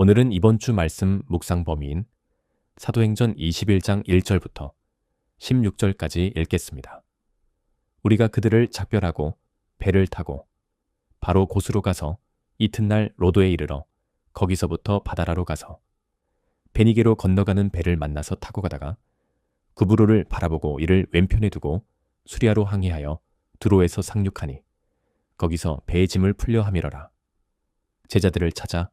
오늘은 이번 주 말씀 묵상 범위인 사도행전 21장 1절부터 16절까지 읽겠습니다. 우리가 그들을 작별하고 배를 타고 바로 곳으로 가서 이튿날 로도에 이르러 거기서부터 바다라로 가서 베니게로 건너가는 배를 만나서 타고 가다가 구브로를 바라보고 이를 왼편에 두고 수리아로 항해하여 두로에서 상륙하니 거기서 배의 짐을 풀려 함이러라. 제자들을 찾아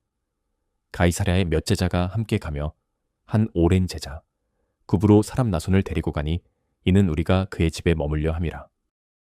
가이사랴의 몇 제자가 함께 가며 한 오랜 제자 구브로 사람 나손을 데리고 가니 이는 우리가 그의 집에 머물려 함이라.